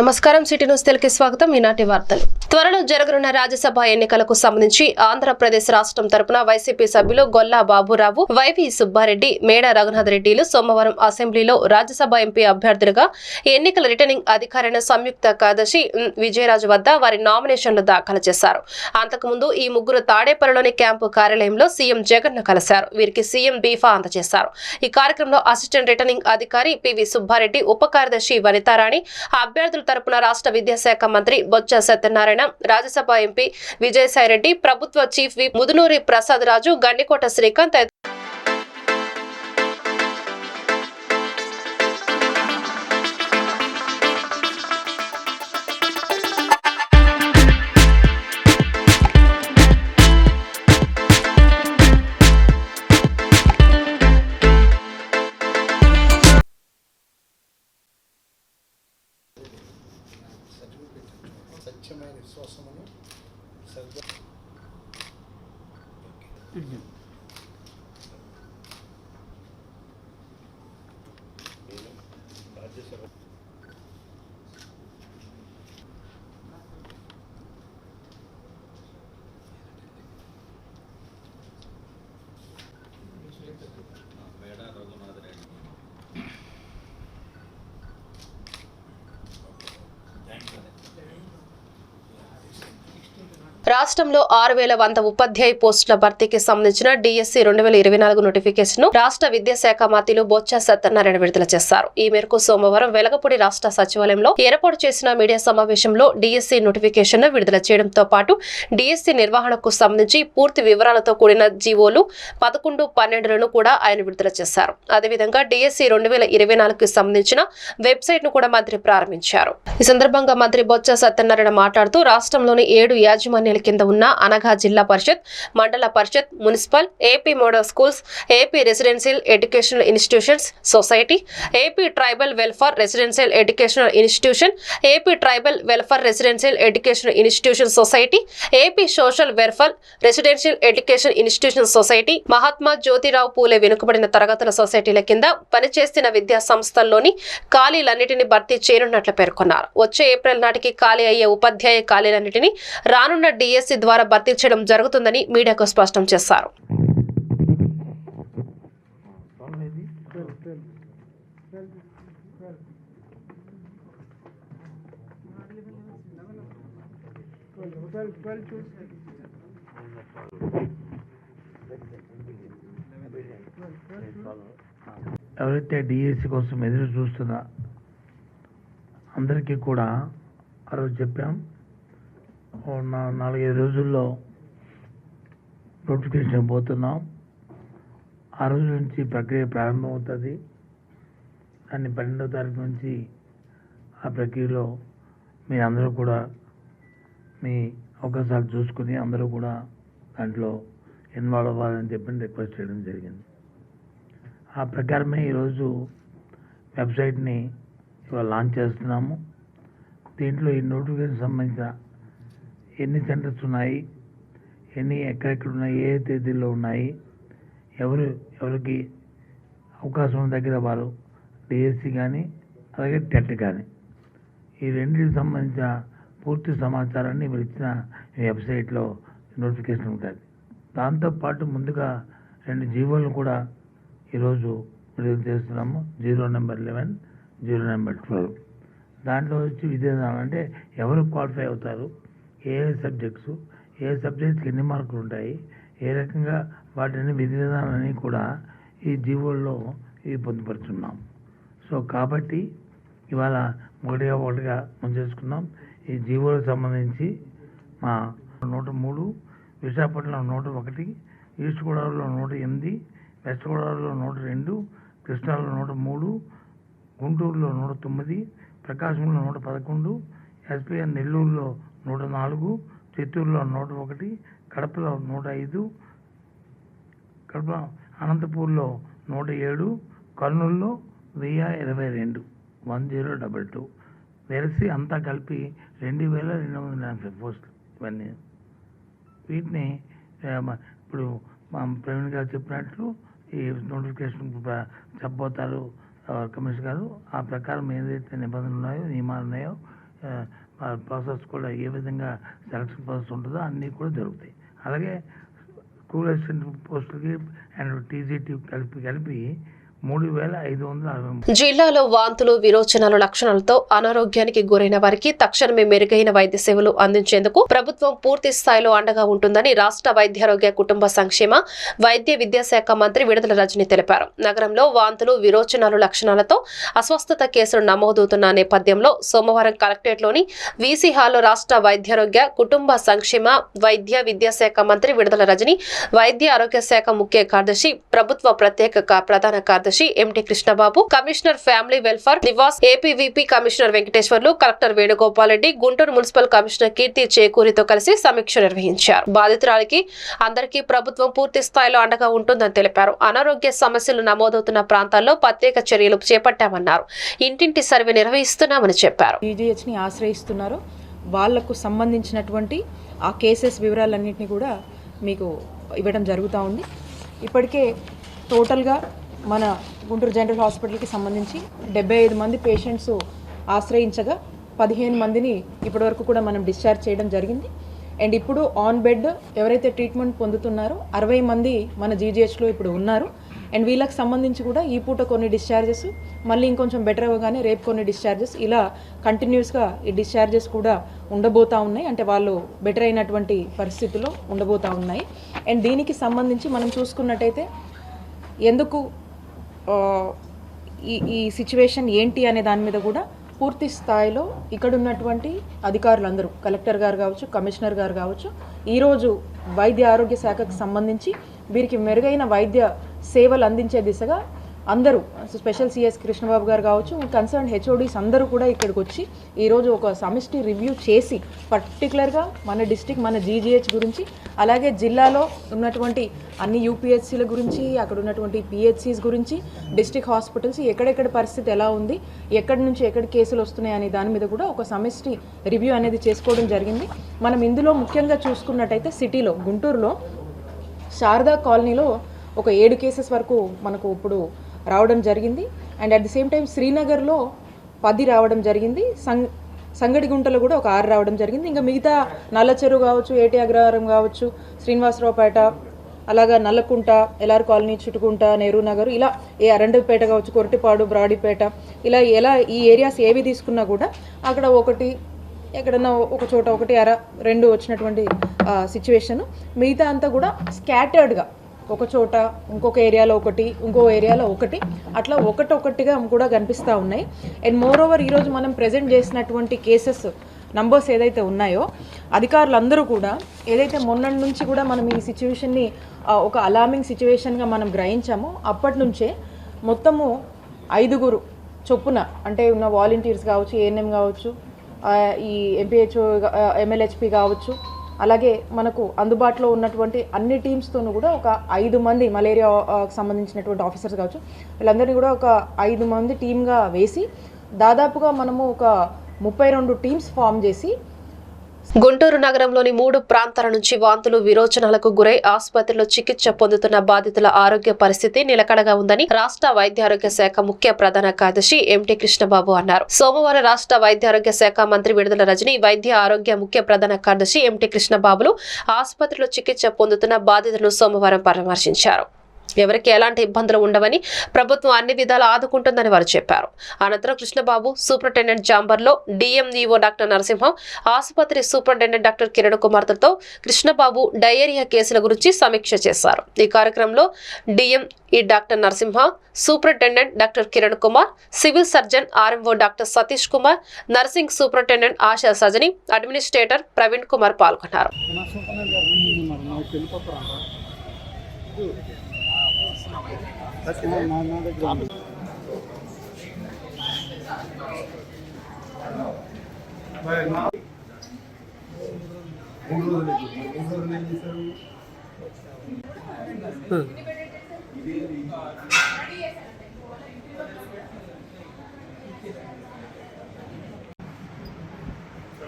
నమస్కారం city news Telugu స్వాగతం. ఈనాటి వార్తలు. త్వరలో జరగనున్న రాజ్యసభ ఎన్నికలకు సంబంధించి ఆంధ్రప్రదేశ్ రాష్ట్రం తరపున వైసీపీ సభ్యులు గొల్లా బాబురావు వైవి సుబ్బారెడ్డి మేడ రఘునాథ్ రెడ్డిలు సోమవారం అసెంబ్లీలో రాజ్యసభ ఎంపీ అభ్యర్థులుగా ఎన్నికల రిటర్నింగ్ అధికారైన సంయుక్త కార్యదర్శి విజయరాజు వద్ద వారి నామినేషన్లు దాఖలు చేశారు. అంతకుముందు ఈ ముగ్గురు తాడేపల్లిలోని క్యాంపు కార్యాలయంలో సీఎం జగన్ను కలిశారు. వీరికి సీఎం బీఫా అందజేశారు. ఈ కార్యక్రమంలో అసిస్టెంట్ రిటర్నింగ్ అధికారి పివి సుబ్బారెడ్డి ఉప కార్యదర్శి వనితారాణి అభ్యర్థుల తరపున రాష్ట్ర విద్యాశాఖ మంత్రి బొత్స సత్యనారాయణ రాజ్యసభ ఎంపీ విజయసాయిరెడ్డి ప్రభుత్వ చీఫ్ విప్ ముదునూరి ప్రసాద్ రాజు గండికోట శ్రీకాంత్ రాష్ట్రంలో ఆరు వేల వంద ఉపాధ్యాయ పోస్టుల భర్తీకి సంబంధించిన డిఎస్సి రెండు వేల ఇరవై నాలుగు నోటిఫికేషన్ రాష్ట్ర విద్యాశాఖ మంత్రులు బొత్స సత్యనారాయణ విడుదల చేశారు. ఈ మేరకు సోమవారం వెలగపూడి రాష్ట్ర సచివాలయంలో ఏర్పాటు చేసిన మీడియా సమావేశంలో డిఎస్సి నోటిఫికేషన్ విడుదల చేయడంతో పాటు డిఎస్సి నిర్వహణకు సంబంధించి పూర్తి వివరాలతో కూడిన జీవోలు పదకొండు పన్నెండులను కూడా ఆయన విడుదల చేశారు. అదేవిధంగా డిఎస్సి రెండు వేల ఇరవై నాలుగుకి సంబంధించిన వెబ్సైట్ను కూడా మంత్రి ప్రారంభించారు. ఈ సందర్భంగా మంత్రి బొత్స సత్యనారాయణ మాట్లాడుతూ రాష్ట్రంలోని ఏడు యాజమాన్యాలు కింద ఉన్న అనగా zilla parishad mandal parishad municipal AP model schools AP residential educational institutions society AP tribal welfare residential educational institution AP tribal welfare residential educational institution society AP social welfare residential education institution society Mahatma Jyotirao Phule వెనుకబడిన తరగతుల సొసైటీల కింద పనిచేస్తున్న విద్యా సంస్థల్లోని ఖాళీలన్నిటిని భర్తీ చేయనున్నట్లు పేర్కొన్నారు. వచ్చే April నాటికి ఖాళీ అయ్యే ఉపాధ్యాయ ఖాళీలన్నిటిని రానున్న డి డిఎస్సి ద్వారా భర్తీ చేయడం జరుగుతుందని మీడియాకు స్పష్టం చేశారు. ఎవరైతే డిఎస్సి కోసం ఎదురు చూస్తున్నా అందరికీ కూడా ఆ రోజు చెప్పాం. నాలుగైదు రోజుల్లో నోటిఫికేషన్ పోతున్నాం. ఆ రోజు నుంచి ప్రక్రియ ప్రారంభమవుతుంది. దాన్ని పన్నెండవ తారీఖు నుంచి ఆ ప్రక్రియలో మీరు అందరూ కూడా మీ అవకాశాలు చూసుకుని అందరూ కూడా దాంట్లో ఇన్వాల్వ్ అవ్వాలని చెప్పి రిక్వెస్ట్ చేయడం జరిగింది. ఆ ప్రకారమే ఈరోజు వెబ్సైట్ని ఇవాళ లాంచ్ చేస్తున్నాము. దీంట్లో ఈ నోటిఫికేషన్ సంబంధించిన ఎన్ని సెంటర్స్ ఉన్నాయి ఎన్ని ఎక్కడెక్కడ ఉన్నాయి ఏ తేదీల్లో ఉన్నాయి ఎవరు ఎవరికి అవకాశం ఉన్న దగ్గర వారు డిఎస్సి కానీ అలాగే టెట్ కానీ ఈ రెండింటికి సంబంధించిన పూర్తి సమాచారాన్ని మీరు ఇచ్చిన మీ వెబ్సైట్లో నోటిఫికేషన్ ఉంటుంది. దాంతోపాటు ముందుగా రెండు జీవోలను కూడా ఈరోజు విడుదల చేస్తున్నాము. Zero number eleven zero number twelve. దాంట్లో వచ్చి విధానం అంటే ఎవరు క్వాలిఫై అవుతారు? ఏ సబ్జెక్ట్స్ ఏ సబ్జెక్ట్స్కి ఎన్ని మార్కులు ఉంటాయి ఏ రకంగా వాటిని విధి విధానాన్ని కూడా ఈ జీవోల్లో ఇది పొందుపరుచున్నాం. సో కాబట్టి ఇవాళ ఒకటిగా ఒకటిగా ముంచేసుకున్నాం ఈ జీవోలకు సంబంధించి మా నూట మూడు విశాఖపట్నం నూట ఒకటి ఈస్ట్ గోదావరిలో నూట ఎనిమిది వెస్ట్ గోదావరిలో నూట రెండు కృష్ణాలో నూట మూడు గుంటూరులో నూట తొమ్మిది ప్రకాశంలో నూట పదకొండు ఎస్పీఎన్ నెల్లూరులో నూట నాలుగు చిత్తూరులో నూట ఒకటి కడపలో నూట ఐదు కడప అనంతపూర్లో నూట ఏడు కర్నూలులో వెయ్యి ఇరవై రెండు వన్ జీరో డబల్ టూ. వెరసి అంతా కలిపి రెండు వేల రెండు వందల ఎనభై పోస్టులు ఇవన్నీ. వీటిని ఇప్పుడు మా ప్రవీణ్ గారు చెప్పినట్లు ఈ నోటిఫికేషన్ చెప్పబోతారు కమిషనర్ గారు. ఆ ప్రకారం ఏదైతే నిబంధనలు ఉన్నాయో నియమాలు ఉన్నాయో ప్రాసెస్ కూడా ఏ విధంగా సెలక్షన్ ప్రాసెస్ ఉంటుందో అన్నీ కూడా జరుగుతాయి. అలాగే స్కూల్ అసిస్టెంట్ పోస్టులకి అండ్ టీజీటీ కలిపి కలిపి మూడు వేల ఐదు వందల అరవై జిల్లాలో వాంతులు విరోచనాలు లక్షణాలతో అనారోగ్యానికి గురైన వారికి తక్షణమే మెరుగైన వైద్య సేవలు అందించేందుకు ప్రభుత్వం పూర్తి స్థాయిలో అండగా ఉంటుందని రాష్ట్ర వైద్యారోగ్య కుటుంబ సంక్షేమ వైద్య విద్యాశాఖ మంత్రి విడుదల రజని తెలిపారు. నగరంలో వాంతులు విరోచనాలు లక్షణాలతో అస్వస్థత కేసులు నమోదవుతున్న నేపథ్యంలో సోమవారం కలెక్టరేట్లోని వీసీ హాల్లో రాష్ట్ర వైద్యారోగ్య కుటుంబ సంక్షేమ వైద్య విద్యాశాఖ మంత్రి విడుదల రజని వైద్య ఆరోగ్య శాఖ ముఖ్య కార్యదర్శి ప్రభుత్వ ప్రత్యేక ప్రధాన కార్యదర్శి MT Krishnababu commissioner family welfare Nivas APVP commissioner Venkateswarlu collector Venugopal Reddy Guntur municipal commissioner Keerthi చేకూరితో కలిసి సమీక్ష నిర్వహించారు. బాధితురాలికి అందరికీ ప్రభుత్వం పూర్తి స్థాయిలో అండగా ఉంటుందని తెలిపారు. అనారోగ్య సమస్యలు నమోదవుతున్న ప్రాంతాల్లో ప్రత్యేక చర్యలు చేపట్టామన్నారు. ఇంటింటి సర్వే నిర్వహిస్తున్నామని చెప్పారు. జీజీహెచ్ని ఆశ్రయిస్తున్నారు. వాళ్ళకు సంబంధించినటువంటి ఆ కేసెస్ వివరాలన్నింటినీ కూడా మీకు ఇవ్వడం జరుగుతూ ఉంది. ఇప్పటికే టోటల్గా మన గుంటూరు జనరల్ హాస్పిటల్కి సంబంధించి డెబ్బై ఐదు మంది పేషెంట్స్ ఆశ్రయించగా పదిహేను మందిని ఇప్పటివరకు కూడా మనం డిశ్చార్జ్ చేయడం జరిగింది. అండ్ ఇప్పుడు ఆన్ బెడ్ ఎవరైతే ట్రీట్మెంట్ పొందుతున్నారో అరవై మంది మన జీజీహెచ్లో ఇప్పుడు ఉన్నారు. అండ్ వీళ్ళకి సంబంధించి కూడా ఈ పూట కొన్ని డిశ్చార్జెస్ మళ్ళీ ఇంకొంచెం బెటర్ అవ్వగానే రేపు కొన్ని డిశ్చార్జెస్ ఇలా కంటిన్యూస్గా ఈ డిశ్చార్జెస్ కూడా ఉండబోతూ ఉన్నాయి. అంటే వాళ్ళు బెటర్ అయినటువంటి పరిస్థితుల్లో ఉండబోతా ఉన్నాయి. అండ్ దీనికి సంబంధించి మనం చూసుకున్నట్టయితే ఎందుకు ఈ ఈ సిచ్యువేషన్ ఏంటి అనే దాని మీద కూడా పూర్తి స్థాయిలో ఇక్కడ ఉన్నటువంటి అధికారులందరూ కలెక్టర్ గారు కావచ్చు కమిషనర్ గారు కావచ్చు ఈరోజు వైద్య ఆరోగ్య శాఖకు సంబంధించి వీరికి మెరుగైన వైద్య సేవలు అందించే దిశగా అందరూ స్పెషల్ సిఎస్ కృష్ణబాబు గారు కావచ్చు కన్సర్న్ హెచ్ఓడీస్ అందరూ కూడా ఇక్కడికి వచ్చి ఈరోజు ఒక సమిష్టి రివ్యూ చేసి పర్టికులర్గా మన డిస్టిక్ మన జీజీహెచ్ గురించి అలాగే జిల్లాలో ఉన్నటువంటి అన్ని యూపీహెచ్సీల గురించి అక్కడ ఉన్నటువంటి పిహెచ్సిస్ గురించి డిస్టిక్ హాస్పిటల్స్ ఎక్కడెక్కడ పరిస్థితి ఎలా ఉంది ఎక్కడి నుంచి ఎక్కడ కేసులు వస్తున్నాయి అనే దాని మీద కూడా ఒక సమిష్టి రివ్యూ అనేది చేసుకోవడం జరిగింది. మనం ఇందులో ముఖ్యంగా చూసుకున్నట్టయితే సిటీలో గుంటూరులో శారదా కాలనీలో ఒక ఏడు కేసెస్ వరకు మనకు ఇప్పుడు రావడం జరిగింది. And at the same time శ్రీనగర్లో పది రావడం జరిగింది. సంగ్ సంగడిగుంటలో కూడా ఒక ఆరు రావడం జరిగింది. ఇంకా మిగతా నల్లచెరువు కావచ్చు ఏటి అగ్రహారం కావచ్చు శ్రీనివాసరావుపేట అలాగా Nallakunta L R colony Chuttukunta Nehru Nagar ఇలా ఏ అరండపేట కావచ్చు కొరటిపాడు బ్రాడీపేట ఇలా ఎలా ఈ ఏరియాస్ ఏవి తీసుకున్నా కూడా అక్కడ ఒకటి ఎక్కడన్నా ఒక చోట ఒకటి అర రెండు వచ్చినటువంటి సిచ్యువేషన్ మిగతా అంతా కూడా స్కాటర్డ్గా ఒక చోట ఇంకొక ఏరియాలో ఒకటి ఇంకో ఏరియాలో ఒకటి. అట్లా ఒకటొకటిగా కూడా కనిపిస్తూ ఉన్నాయి. అండ్ మోర్ ఓవర్ ఈరోజు మనం ప్రజెంట్ చేసినటువంటి కేసెస్ నంబర్స్ ఏదైతే ఉన్నాయో అధికారులందరూ కూడా ఏదైతే మొన్నటి నుంచి కూడా మనం ఈ సిచ్యువేషన్ని ఒక అలామింగ్ సిచ్యువేషన్గా మనం గ్రహించామో అప్పటి నుంచే మొత్తము ఐదుగురు చొప్పున అంటే ఉన్న వాలంటీర్స్ కావచ్చు ఏఎన్ఎం కావచ్చు ఈ ఎంపీహెచ్ఓ ఎమ్మెల్యేహెచ్పి కావచ్చు అలాగే మనకు అందుబాటులో ఉన్నటువంటి అన్ని టీమ్స్తోనూ కూడా ఒక ఐదు మంది మలేరియాకి సంబంధించినటువంటి ఆఫీసర్స్ కావచ్చు వీళ్ళందరినీ కూడా ఒక ఐదు మంది టీమ్గా వేసి దాదాపుగా మనము ఒక ముప్పై రెండు టీమ్స్ ఫామ్ చేసి గుంటూరు నగరంలోని మూడు ప్రాంతాల నుంచి వాంతులు విరోచనాలకు గురై ఆసుపత్రిలో చికిత్స పొందుతున్న బాధితుల ఆరోగ్య పరిస్థితి నిలకడగా ఉందని రాష్ట్ర వైద్యారోగ్య శాఖ ముఖ్య ప్రధాన కార్యదర్శి ఎంటి కృష్ణబాబు అన్నారు. సోమవారం రాష్ట్ర వైద్యారోగ్య శాఖ మంత్రి విడుదల రజని వైద్య ఆరోగ్య ముఖ్య ప్రధాన కార్యదర్శి ఎంటి కృష్ణబాబులు ఆసుపత్రిలో చికిత్స పొందుతున్న బాధితులను సోమవారం పరామర్శించారు. ఎవరికి ఎలాంటి ఇబ్బందులు ఉండవని ప్రభుత్వం అన్ని విధాలు ఆదుకుంటుందని వారు చెప్పారు. అనంతరం కృష్ణబాబు సూపరింటెండెంట్ జాంబర్లో డిఎంఈఓ డాక్టర్ నరసింహం ఆసుపత్రి సూపరింటెండెంట్ డాక్టర్ కిరణ్ కుమార్తెతో కృష్ణబాబు డయేరియా కేసుల గురించి సమీక్ష చేశారు. ఈ కార్యక్రమంలో DM E doctor Narasimha superintendent doctor Kiran Kumar civil surgeon RMO doctor Satish Kumar nursing superintendent Asha Sajani administrator Praveen Kumar పాల్గొన్నారు. మూడు రోజులు మూడు రోజులు ఏం చేశారు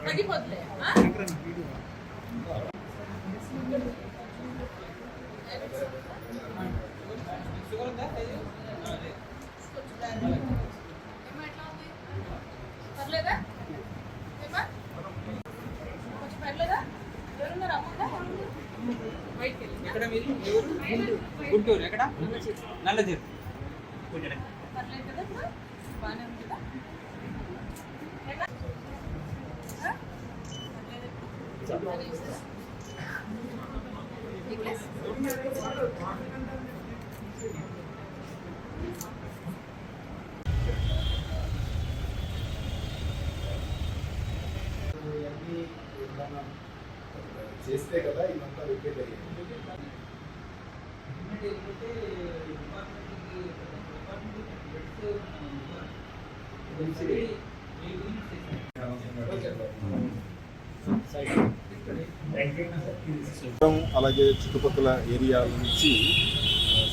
తగ్గిపోతులే పర్లేదా? కొంచెం పర్లేదా? ఎవరున్నారు? అమ్ముందా? ఎక్కడ మీరు ఎవరు గుంటూరు. ఎక్కడ నల్లజీరు పర్లేదు కదా? బాగానే ఉంది కదా? నెక్లెస్ చేస్తే కదా ఇదంతా రిపేర్ అయ్యింది. అలాగే చుట్టుపక్కల ఏరియాల నుంచి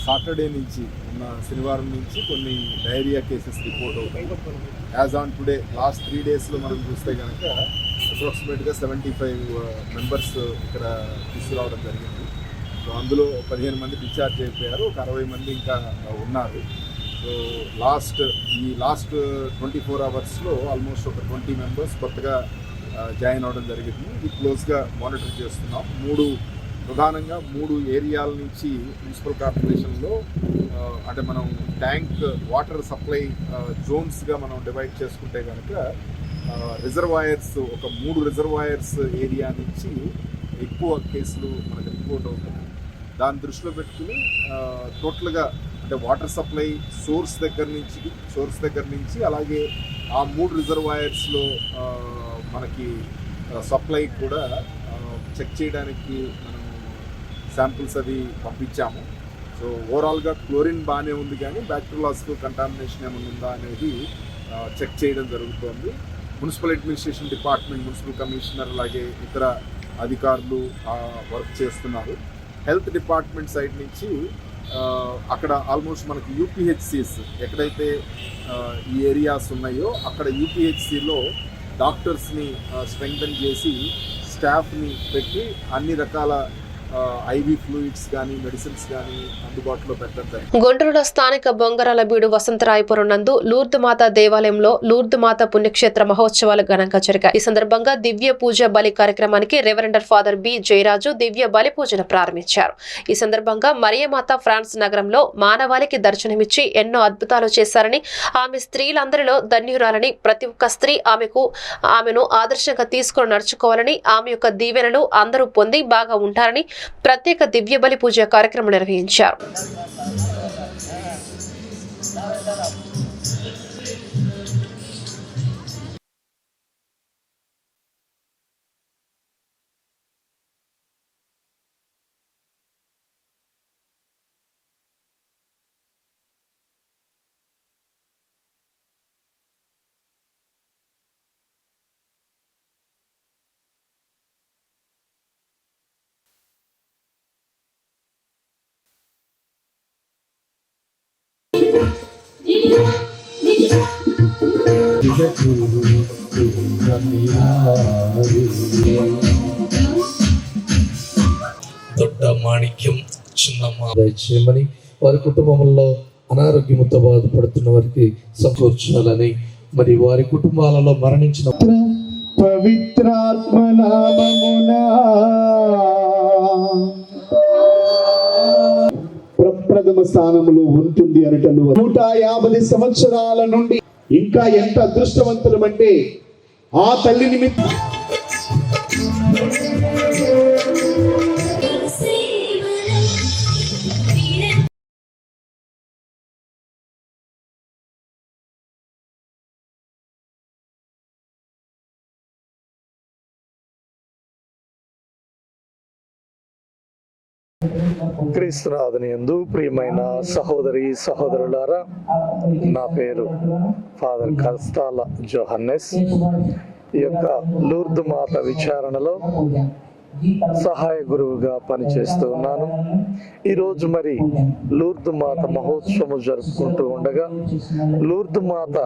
సాటర్డే నుంచి ఉన్న శనివారం నుంచి కొన్ని డైరియా కేసెస్ రిపోర్ట్ అవుతాయి. As on today last three డేస్లో మనం చూస్తే కనుక అప్రాక్సిమేట్గా సెవెంటీ ఫైవ్ మెంబర్స్ ఇక్కడ తీసుకురావడం జరిగింది. సో అందులో పదిహేను మంది డిశ్చార్జ్ అయిపోయారు ఒక అరవై మంది ఇంకా ఉన్నారు. సో లాస్ట్ ఈ లాస్ట్ ట్వంటీ ఫోర్ అవర్స్లో ఆల్మోస్ట్ ఒక ట్వంటీ మెంబర్స్ కొత్తగా జాయిన్ అవ్వడం జరిగింది. ఇది క్లోజ్గా మానిటర్ చేస్తున్నాం. మూడు ప్రధానంగా మూడు ఏరియాల నుంచి మున్సిపల్ కార్పొరేషన్లో అంటే మనం ట్యాంక్ వాటర్ సప్లై జోన్స్గా మనం డివైడ్ చేసుకుంటే కనుక రిజర్వాయర్స్ ఒక మూడు రిజర్వాయర్స్ ఏరియా నుంచి ఎక్కువ కేసులు మనకు రిపోర్ట్ అవుతున్నాయి దాన్ని దృష్టిలో పెట్టుకుని టోటల్గా అంటే వాటర్ సప్లై సోర్స్ దగ్గర నుంచి సోర్స్ దగ్గర నుంచి అలాగే ఆ మూడు రిజర్వాయర్స్లో మనకి సప్లై కూడా చెక్ చేయడానికి మనం శాంపిల్స్ అవి పంపించాము. సో ఓవరాల్గా క్లోరిన్ బాగానే ఉంది కానీ బ్యాక్టీరియాస్కు కంటామినేషన్ ఏమైనా ఉందా అనేది చెక్ చేయడం జరుగుతోంది. Municipal administration department municipal commissioner అలాగే ఇతర అధికారులు వర్క్ చేస్తున్నారు. హెల్త్ డిపార్ట్మెంట్ సైడ్ నుంచి అక్కడ ఆల్మోస్ట్ మనకి యూపీహెచ్సిస్ ఎక్కడైతే ఈ ఏరియాస్ ఉన్నాయో అక్కడ యూపీహెచ్సిలో డాక్టర్స్ని స్ట్రెంగ్తన్ చేసి స్టాఫ్ని పెట్టి అన్ని రకాల ఐవి ఫ్లూయిడ్స్ కానీ మెడిసిన్స్ కానీ అందుబాటులో పెట్టడం గుంటూరులో స్థానిక బొంగరాల బీడు వసంతరాయపురం నందు లూర్దు మాత దేవాలయంలో లూర్దు మాత పుణ్యక్షేత్ర మహోత్సవాలు ఘనంగా జరిగాయి. ఈ సందర్భంగా దివ్య పూజ బలి కార్యక్రమానికి రెవరెండర్ ఫాదర్ బి జయరాజు దివ్య బలి పూజను ప్రారంభించారు. ఈ సందర్భంగా మరియమాత ఫ్రాన్స్ నగరంలో మానవాళికి దర్శనమిచ్చి ఎన్నో అద్భుతాలు చేశారని ఆమె స్త్రీలందరిలో ధన్యురాలని ప్రతి ఒక్క స్త్రీ ఆమెకు ఆమెను ఆదర్శంగా తీసుకొని నడుచుకోవాలని ఆమె యొక్క దీవెనలు అందరూ పొంది బాగా ఉంటారని ప్రత్యేక దివ్య బలి పూజ కార్యక్రమం నిర్వహించారు. దొడ్డ మాణిక్యం చిన్నమ్మ దయచేయమని వారి కుటుంబంలో అనారోగ్యంతో బాధపడుతున్న వారికి సమకూర్చాలని మరి వారి కుటుంబాలలో మరణించిన పవిత్రాత్మ నామమునా ప్రథమ స్థానంలో ఉంటుంది అనటను నూట యాభై సంవత్సరాల నుండి ఇంకా ఎంత అదృష్టవంతులమంటే ఆ తల్లి నిమిత్తం క్రీస్తునాథుని యందు ప్రియమైన సహోదరి సహోదరులారా నా పేరు ఫాదర్ కస్తాల జోహన్నెస్. ఈ యొక్క లూర్దు మాత విచారణలో సహాయ గురువుగా పనిచేస్తూ ఉన్నాను. ఈరోజు మరి లూర్దు మాత మహోత్సవం జరుపుకుంటూ ఉండగా లూర్దు మాత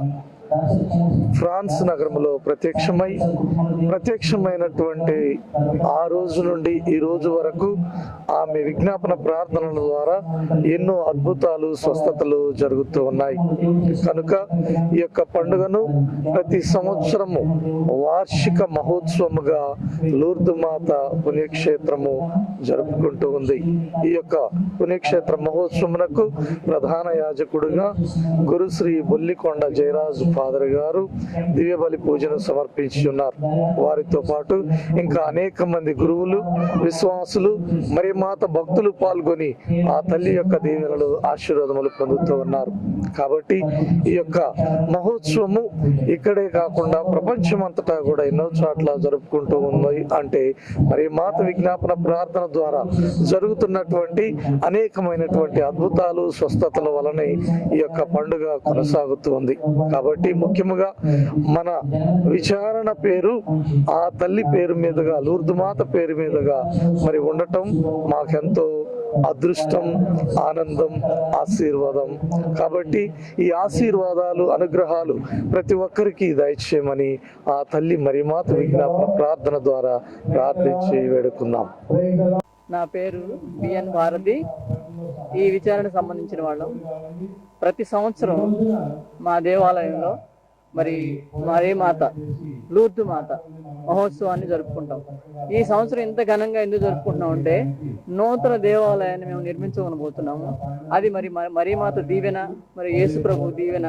ఫ్రాన్స్ నగరంలో ప్రత్యక్షమై ప్రత్యక్షమైనటువంటి ఆ రోజు నుండి ఈ రోజు వరకు ఆమె విజ్ఞాపన ప్రార్థనల ద్వారా ఎన్నో అద్భుతాలు స్వస్థతలు జరుగుతూ ఉన్నాయి. కనుక ఈ యొక్క పండుగను ప్రతి సంవత్సరము వార్షిక మహోత్సవముగా లూర్దు మాత పుణ్యక్షేత్రము జరుపుకుంటూ ఉంది. ఈ యొక్క పుణ్యక్షేత్ర మహోత్సవమునకు ప్రధాన యాజకుడుగా గురుశ్రీ బొల్లికొండ జయరాజు ఫాదర్ గారు దివ్య బలి పూజను సమర్పించి ఉన్నారు వారితో పాటు ఇంకా అనేక మంది గురువులు విశ్వాసులు మరి మాత భక్తులు పాల్గొని ఆ తల్లి యొక్క దీవెనలు ఆశీర్వాదములు పొందుతూ ఉన్నారు. కాబట్టి ఈ యొక్క మహోత్సవము ఇక్కడే కాకుండా ప్రపంచమంతటా కూడా ఎన్నో చోట్ల జరుపుకుంటూ ఉన్నాయి అంటే మరి మాత విజ్ఞాపన ప్రార్థన ద్వారా జరుగుతున్నటువంటి అనేకమైనటువంటి అద్భుతాలు స్వస్థతల వలనే ఈ యొక్క పండుగ కొనసాగుతూ ఉంది. కాబట్టి ముఖ్యంగా మన విచారణ పేరు ఆ తల్లి పేరు మీదుగా లూర్దుమాత పేరు మీదుగా మరి ఉండటం మాకెంతో అదృష్టం ఆనందం ఆశీర్వాదం. కాబట్టి ఈ ఆశీర్వాదాలు అనుగ్రహాలు ప్రతి ఒక్కరికి దయచేయమని ఆ తల్లి మరి మాత విజ్ఞాపన ప్రార్థన ద్వారా ప్రార్థించి వేడుకుందాం. నా పేరు బిఎన్ భారతి. ఈ విచారణ సంబంధించిన వాళ్ళం. ప్రతి సంవత్సరం మా దేవాలయంలో మరి మరే మాత లూర్దు మాత మహోత్సవాన్ని జరుపుకుంటాం. ఈ సంవత్సరం ఇంత ఘనంగా ఎందుకు జరుపుకుంటున్నాం అంటే నూతన దేవాలయాన్ని మేము నిర్మించుకోనబోతున్నాము. అది మరి మరీ మాత దీవెన మరి యేసు ప్రభు దీవెన.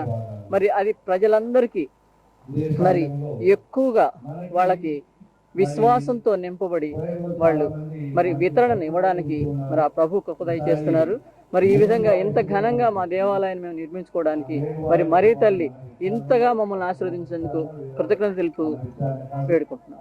మరి అది ప్రజలందరికీ మరి ఎక్కువగా వాళ్ళకి విశ్వాసంతో నింపబడి వాళ్ళు మరి వితరణను ఇవ్వడానికి మరి ఆ ప్రభు కృపదయ చేస్తున్నారు మరి ఈ విధంగా ఇంత ఘనంగా మా దేవాలయాన్ని మేము నిర్మించుకోవడానికి మరి మరీ తల్లి ఇంతగా మమ్మల్ని ఆశీర్వదించేందుకు కృతజ్ఞత తెలుపు వేడుకుంటున్నాం.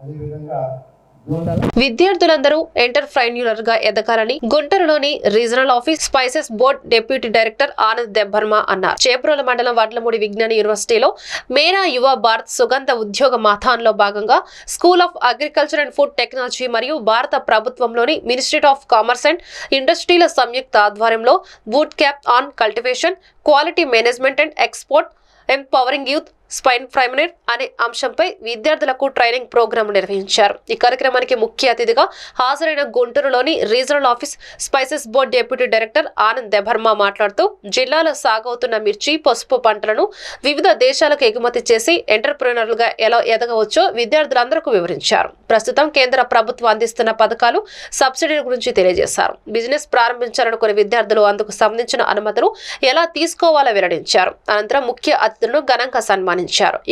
విద్యార్థులందరూ ఎంటర్ప్రైన్యూలర్గా ఎదగాలని గుంటూరులోని regional office spices board deputy director Anand Debbarma అన్నారు. చేబ్రోల మండలం వడ్లమూడి విజ్ఞాన యూనివర్సిటీలో మేరా యువ భారత్ సుగంధ ఉద్యోగ మాథాన్లో భాగంగా school of agriculture and food technology మరియు భారత ప్రభుత్వంలోని మినిస్ట్రీ ఆఫ్ కామర్స్ అండ్ ఇండస్ట్రీల సంయుక్త ఆధ్వర్యంలో boot camp on cultivation quality management and export empowering youth spice ఫ్రైమినేట్ అనే అంశంపై విద్యార్థులకు ట్రైనింగ్ ప్రోగ్రాం నిర్వహించారు. ఈ కార్యక్రమానికి ముఖ్య అతిథిగా హాజరైన గుంటూరులోని regional office spices board deputy director Anand Debbarma మాట్లాడుతూ జిల్లాలో సాగవుతున్న మిర్చి పసుపు పంటలను వివిధ దేశాలకు ఎగుమతి చేసి ఎంటర్ప్రినర్లుగా ఎలా ఎదగవచ్చో విద్యార్థులందరికీ వివరించారు. ప్రస్తుతం కేంద్ర ప్రభుత్వం అందిస్తున్న పథకాలు సబ్సిడీల గురించి తెలియజేశారు. బిజినెస్ ప్రారంభించాలనుకునే విద్యార్థులు అందుకు సంబంధించిన అనుమతులు ఎలా తీసుకోవాలో వెల్లడించారు. అనంతరం ముఖ్య అతిథులను ఘనంగా సన్మానించారు.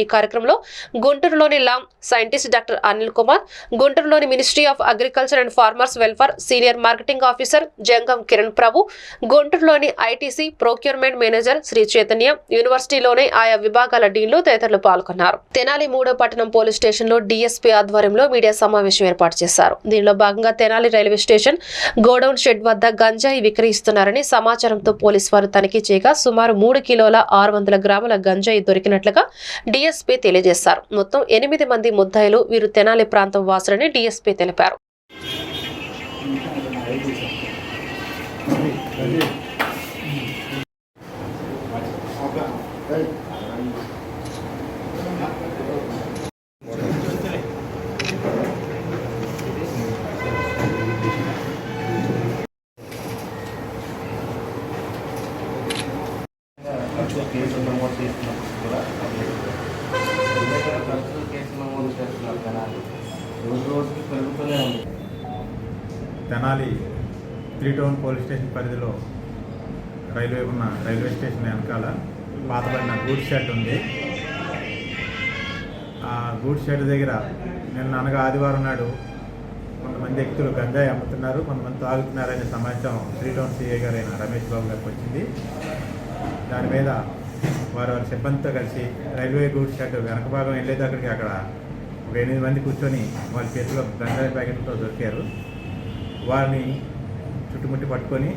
ఈ కార్యక్రమంలో గుంటూరులోని లామ్ సైంటిస్ట్ డాక్టర్ అనిల్ కుమార్ గుంటూరులోని ministry of agriculture and farmers welfare senior marketing officer Jangam Kiran Prabhu గుంటూరులోని ITC procurement manager Sri Chaitanya యూనివర్సిటీలోని ఆయా విభాగాల డీన్లు తదితరులు పాల్గొన్నారు. తెనాలి మూడో పట్టణం పోలీస్ స్టేషన్లో డీఎస్పీ ఆధ్వర్యంలో మీడియా సమావేశం ఏర్పాటు చేశారు. దీనిలో భాగంగా Tenali railway station godown shed వద్ద గంజాయి విక్రయిస్తున్నారని సమాచారంతో పోలీసు వారు తనిఖీ చేయగా సుమారు మూడు కిలోల ఆరు వందల గ్రాముల గంజాయి దొరికినట్లుగా డీఎస్పీ తెలియజేశారు. మొత్తం ఎనిమిది మంది ముద్దాయిలు వీరు తెనాలి ప్రాంతం వాసులని డీఎస్పీ తెలిపారు. Tenali three town police station పరిధిలో రైల్వే ఉన్న రైల్వే స్టేషన్ వెనకాల పాతబడిన గూడ్ షెడ్ ఉంది. ఆ గూడ్ షెడ్ దగ్గర నిన్న అనగా ఆదివారం నాడు కొంతమంది వ్యక్తులు గంజాయి అమ్ముతున్నారు కొంతమంది తాగుతున్నారనే సమాచారం త్రీ టౌన్ సిఐ గారైన రమేష్ బాబు గారికి వచ్చింది. దాని మీద వారు వారి సిబ్బందితో కలిసి రైల్వే గూడ్స్ షెడ్ వెనక భాగం వెళ్ళేటక్కడికి అక్కడ ఒక ఎనిమిది మంది కూర్చొని వాళ్ళ చేతిలో గంజాయి ప్యాకెట్లతో దొరికారు. వారిని చుట్టుముట్టి పట్టుకొని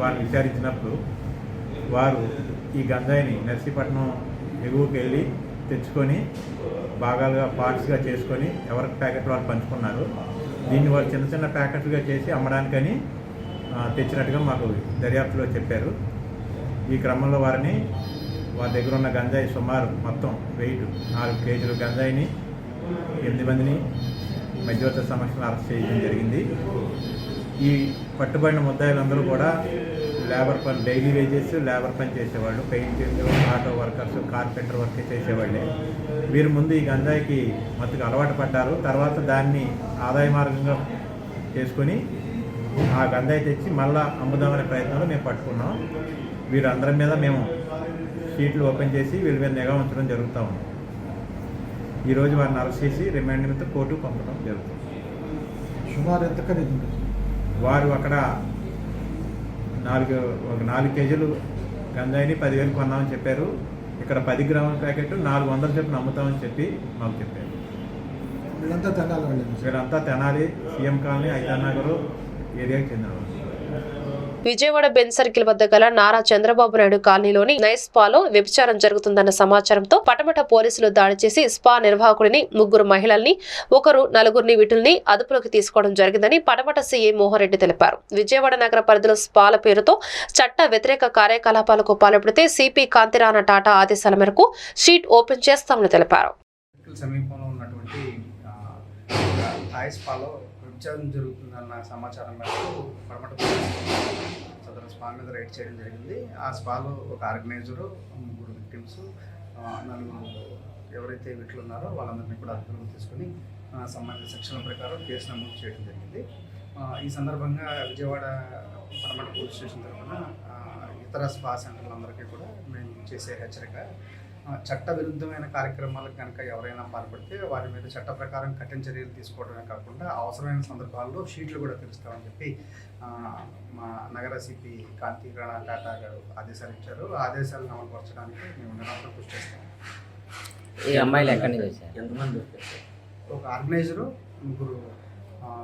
వారిని విచారించినప్పుడు వారు ఈ గంజాయిని నర్సీపట్నం ఎగువకి వెళ్ళి తెచ్చుకొని భాగాలుగా పార్ట్స్గా చేసుకొని ఎవరికి ప్యాకెట్ వాళ్ళు పంచుకున్నారు. దీన్ని వాళ్ళు చిన్న చిన్న ప్యాకెట్లుగా చేసి అమ్మడానికని తెచ్చినట్టుగా మాకు దర్యాప్తులో చెప్పారు. ఈ క్రమంలో వారిని వారి దగ్గర ఉన్న గంజాయి సుమారు మొత్తం వెయిట్ నాలుగు కేజీలు గంజాయిని ఎనిమిది మందిని మధ్యవర్తి సమక్షంలో అరెస్ట్ చేయడం జరిగింది. ఈ పట్టుబడిన ముద్దాయిలందరూ కూడా లేబర్ పని డైలీ వేజెస్ లేబర్ పని చేసేవాళ్ళు painting auto workers carpenter work చేసేవాళ్ళే. వీరు ముందు ఈ గంజాయికి మత్తుకు అలవాటు పడ్డారు. తర్వాత దాన్ని ఆదాయ మార్గంగా చేసుకొని ఆ గంజాయి తెచ్చి మళ్ళా అమ్ముదామనే ప్రయత్నంలో మేము పట్టుకున్నాం. వీరందరి మీద మేము షీట్లు ఓపెన్ చేసి వీళ్ళ మీద నిఘా ఉంచడం జరుగుతూ ఉంది. ఈరోజు వారిని అరెస్ట్ చేసి రిమాండ్ మీద కోర్టు పంపడం జరుగుతుంది. సుమారు ఎంత ఖరీదు వారు అక్కడ నాలుగు ఒక నాలుగు కేజీలు గంజాయిని పదివేలు కొన్నామని చెప్పారు. ఇక్కడ పది గ్రాముల ప్యాకెట్ నాలుగు వందల చెప్పిన అమ్ముతామని చెప్పి మాకు చెప్పారు. వీళ్ళంతా తెనాలి వాళ్ళు వీరంతా తెనాలి. సీఎం కాలనీ ఐదానగర్ ఏరియాకి చెందినవారు విజయవాడ బెన్ సర్కిల్ వద్ద గల నారా చంద్రబాబు నాయుడు కాలనీలోని నైస్ స్పాలో వ్యభిచారం జరుగుతుందన్న సమాచారంతో పటమట పోలీసులు దాడి చేసి స్పా నిర్వాహకుడిని ముగ్గురు మహిళల్ని ఒకరు నలుగురిని వీటిల్ని అదుపులోకి తీసుకోవడం జరిగిందని పటమట సీఏ మోహన్ రెడ్డి తెలిపారు. విజయవాడ నగర పరిధిలో స్పాల పేరుతో చట్ట వ్యతిరేక కార్యకలాపాలకు పాల్పడితే సిపి కాంతిరాణ టాటా ఆదేశాల మేరకు షీట్ ఓపెన్ చేస్తామని తెలిపారు. సమీపంలో ఉన్నటువంటి ఆ, థాయ్ జరుగుతుందన్న సమాచారం మేరకు పడమట సదరు స్పా మీద రైడ్ చేయడం జరిగింది. ఆ స్పాలో ఒక ఆర్గనైజరు ముగ్గురు విక్టిమ్స్ నలుగురు ఎవరైతే వీటిలో ఉన్నారో వాళ్ళందరినీ కూడా అదుపులోకి తీసుకొని సంబంధిత సెక్షన్ల ప్రకారం కేసు నమోదు చేయడం జరిగింది. ఈ సందర్భంగా విజయవాడ పడమట పోలీస్ స్టేషన్ తరఫున ఇతర స్పా సెంటర్లందరికీ కూడా మేము చేసే హెచ్చరిక చట్ట విరుద్ధమైన కార్యక్రమాలకు కనుక ఎవరైనా పాల్పడితే వారి మీద చట్ట ప్రకారం కఠిన చర్యలు తీసుకోవడమే కాకుండా అవసరమైన సందర్భాల్లో షీట్లు కూడా తెలుస్తామని చెప్పి ఆ, మా నగర సిపి కాంతి రాణా టాటా గారు ఆదేశాలు ఇచ్చారు. ఆ ఆదేశాలను అమలుపరచడానికి మేము నిరంతరం కృషి చేస్తాం. ఈ అమ్మాయిలు ఎక్కడి నుంచి వచ్చారు? ఎంతమంది ఒక ఆర్గనైజరు ముగ్గురు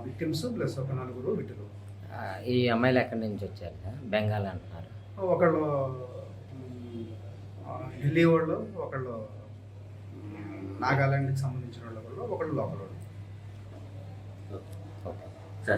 విక్టిమ్స్ ప్లస్ ఒక నలుగురు విటులు. ఈ అమ్మాయిలు ఎక్కడి నుంచి వచ్చారు? బెంగాల్ అంటున్నారు. ఒకళ్ళు ఢిల్లీ వాళ్ళు ఒకళ్ళు నాగాలాండ్కి సంబంధించిన వాళ్ళు ఒకళ్ళు లోకల్ వాళ్ళు